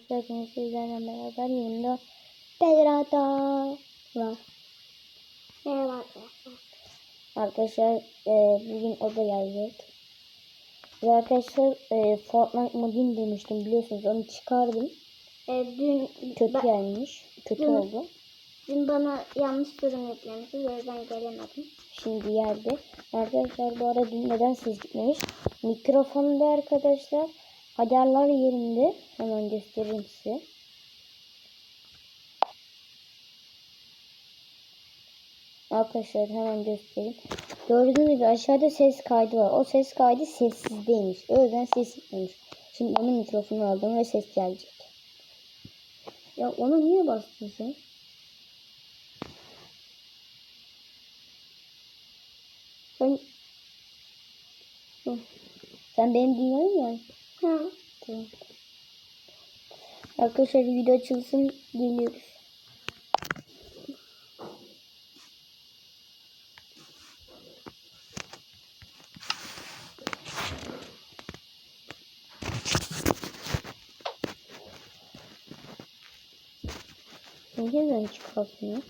Arkadaşlar sizlerle beraber yanımda Beyrada var. Merhaba arkadaşlar. Arkadaşlar e, bugün o da gelecek. Ve arkadaşlar e, Fortnite modin demiştim biliyorsunuz onu çıkardım. Ee, dün, Kötü ben- gelmiş. Kötü Dün- oldu. dün bana yanlış ürün yüklemişti. O yüzden gelemedim. Şimdi yerde. Arkadaşlar bu arada dün neden ses gitmemiş? Mikrofonda arkadaşlar. Ayarlar yerinde. Hemen göstereyim size. Arkadaşlar hemen göstereyim. Gördüğünüz gibi aşağıda ses kaydı var. O ses kaydı sessizdeymiş. O yüzden ses gitmemiş. Şimdi onun mikrofonu aldım ve ses gelecek. Ya ona niye bastın sen? Sen, sen benim dünyayım ya. Ha. Tamam. Arkadaşlar video açılsın geliyoruz. Neden çıkartmıyor?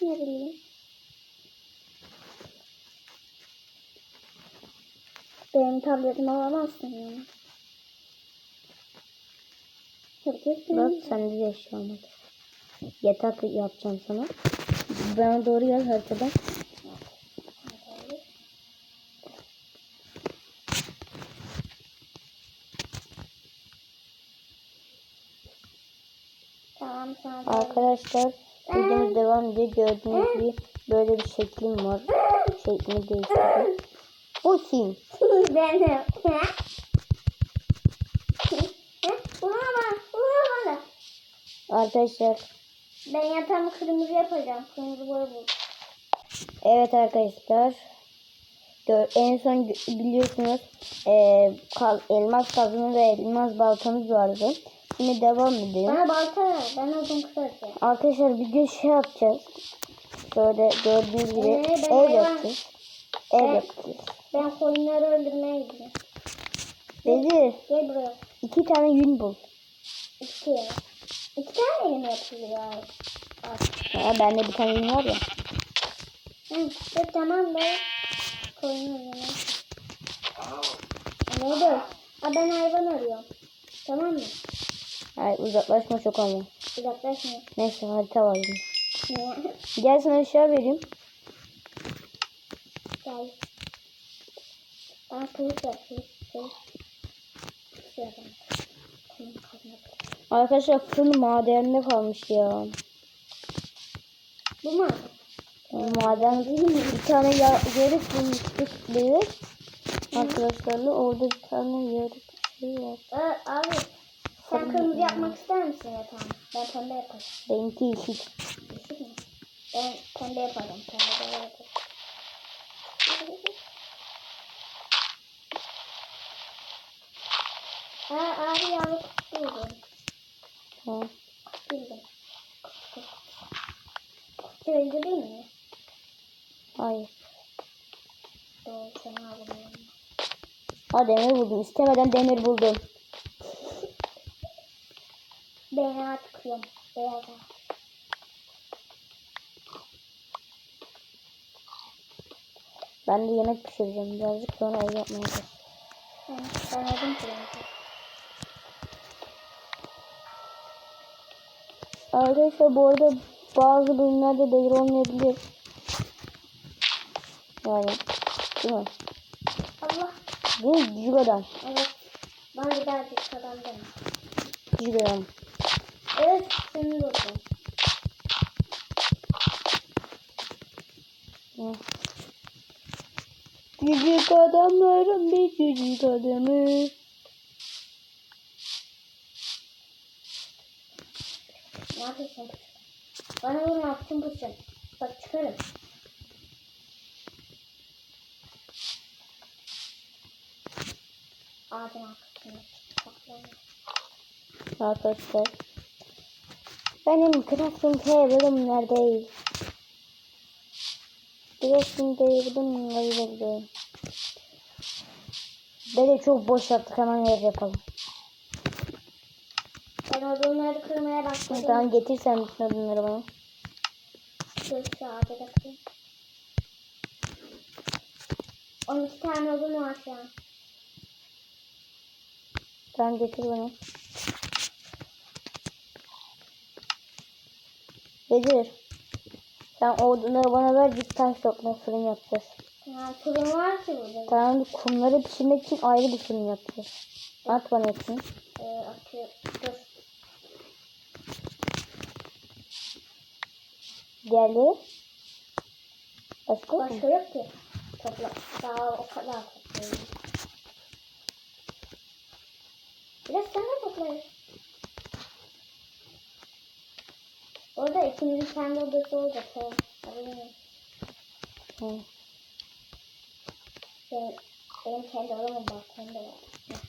Ne bileyim. Benim tabletimi alamazsın yani. Herkes Bak sende de eşya olmadı. Yatak yapacağım sana. Bana doğru yaz haritada. Tamam sana Arkadaşlar videomuz devam ediyor. Gördüğünüz gibi böyle bir şeklim var. Şeklimi değiştirdim. Bu kim? Benim. Buna bak. Buna. Arkadaşlar Ben yatağımı kırmızı yapacağım. Kırmızı boya bul. evet arkadaşlar. En son biliyorsunuz eee, kal- elmas kazını ve elmas baltamız vardı. Şimdi devam edelim. Bana balta ver. Ben odun kıracağım. Arkadaşlar bir gün şey yapacağız. Şöyle gördüğünüz gibi Ee, ev yapacağız. Ev yapacağız. Ben koyunları öldürmeye gidiyorum. Bedir Gel buraya. iki tane yün bul. İki. İki tane mi yapılıyor? Ha, bende bir tane yün var ya. Hı, dur, tamam be. Koyun öldürmeye. Ne dur? Aa, ben hayvan arıyorum. Tamam mı? Hayır uzaklaşma çok ama. Uzaklaşma. Neyse harita var? Gel sana eşya vereyim. Gel. Bana kılıç ver. Kılıç. Arkadaşlar fırın madende kalmış ya. Bu mu? Maden bir tane ya, yarık bulmuştuk biz. Arkadaşlarla orada bir tane yarık şey var. Aa, abi. Sen kırmızı yapmak ister misin yatağını? Ben pembe yaparım. Benimki yeşil. Ben pembe yaparım. Pembe yaparım. Aa, abi yavru buldum. Tamam. Bildim. Kutu öldü değil mi? Hayır. Doğru seni alıyorum. Ha demir buldum. İstemeden demir buldum. Beyna tıkıyorum. Beyaz ağaç. Ben de yemek pişireceğim. Birazcık sonra ev yapmaya başlayacağım. Ben, ben öldüm kırmızı. Arkadaşlar bu arada bazı bölümlerde devir olmayabilir. Yani değil mi? Allah. Değil? Cücük adam. Evet. Bana bir daha kazandım. Cücük adam. Evet. Seni vurdum. Hı. Cücük adamların bir cücük adamı. Ne yapıyorsun? Bana bunu bu sen. Bak çıkarım. Ağzın arkasına. Saklanma. Arkadaşlar. Benim crafting table'ım neredeyiz? Crafting table'ım nerede? Böyle çok boş yaptık hemen yer yapalım. Ben odunları kırmaya başladım. Tamam getir sen bütün odunları bana. Dur şu ağaca da kırayım. 12 tane odun var şu an. Tamam getir bana. Bedir. Sen odunları bana ver git taş topla fırın yapacağız. Ya fırın var ki burada. Tamam kumları pişirmek için ayrı bir fırın yapacağız. At bana hepsini. Ee, atıyorum. Diğerleri. Başka? Başka yok ki. Topla. Daha o kadar toplayayım. Biraz sen de toplayın. Orada ikimizin kendi odası olacak. Tamam. Hı. Benim, benim kendi odamın balkonda var.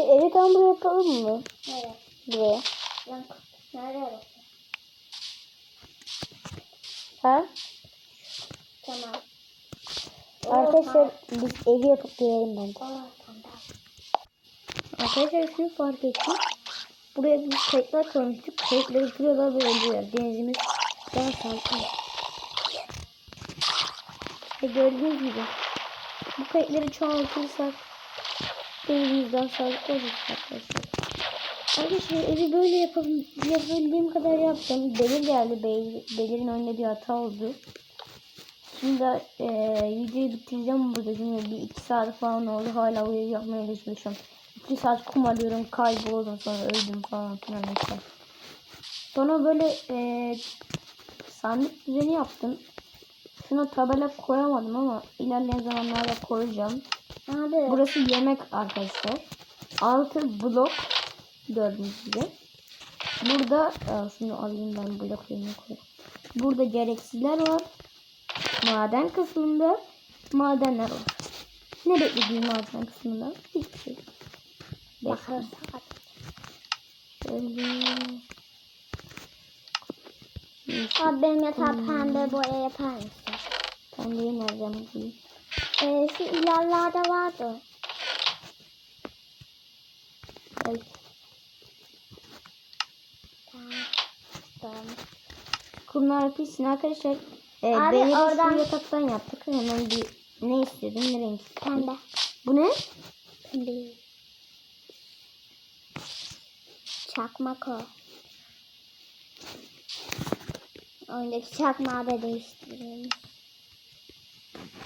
Bir evi tam buraya yapalım mı? Nerede? Buraya. Lan nerede bakıyorsun? Ha? Tamam. Arkadaşlar biz evi yapıp gelelim tamam. Arkadaşlar şunu fark ettim. Buraya biz kayıklar koymuştuk. Kayıkları kırıyorlar böyle oluyor. Denizimiz daha sakin. Ve gördüğünüz gibi bu kayıkları çoğaltırsak daha sağlıklı olacak arkadaşlar. Arkadaşlar evi böyle. Yapabildiğim kadar yaptım. Belir geldi. Bel- Belir'in oynadığı hata oldu. Şimdi e, videoyu bitireceğim burada. Şimdi bir iki saat falan oldu. Hala evi yapmaya çalışıyorum. İki saat kum arıyorum. Kayboldum sonra öldüm falan filan işte. Sonra böyle e, sandık düzeni yaptım. Şuna tabela koyamadım ama ilerleyen zamanlarda koyacağım. Abi. Burası yemek arkadaşlar. Altı blok gördüğünüz gibi. Burada e, şunu alayım ben blok yerine koyayım. Burada gereksizler var. Maden kısmında madenler var. Ne beklediğim maden kısmında? Hiçbir şey. Bakarız. Abi benim yatağı pembe boya yapar mısın? Pembeyi nereden bulayım? Ee, şu ilerlerde vardı. Ay, Tamam. Kumlar pişsin arkadaşlar. E, Abi oradan- yataktan yaptık. Hemen bir ne istiyordum ne renk? Pembe. Bu ne? Pembe. Çakmak o. Oyundaki çakmağı da değiştirelim.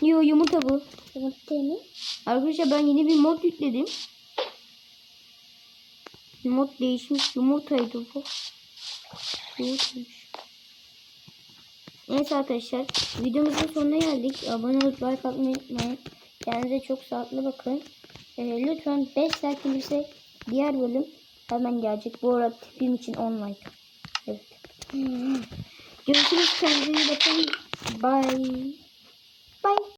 Yo yumurta bu. Yumurta mi? Arkadaşlar ben yeni bir mod yükledim. Mod değişmiş yumurtaydı bu. Yumurtaymış. Neyse arkadaşlar videomuzun sonuna geldik. Abone olup like atmayı unutmayın. Kendinize çok sağlıklı bakın. Ee, lütfen 5 like gelirse diğer bölüm hemen gelecek. Bu arada tipim için 10 like. Evet. Görüşürüz kendinize iyi bakın. Bye. Bye.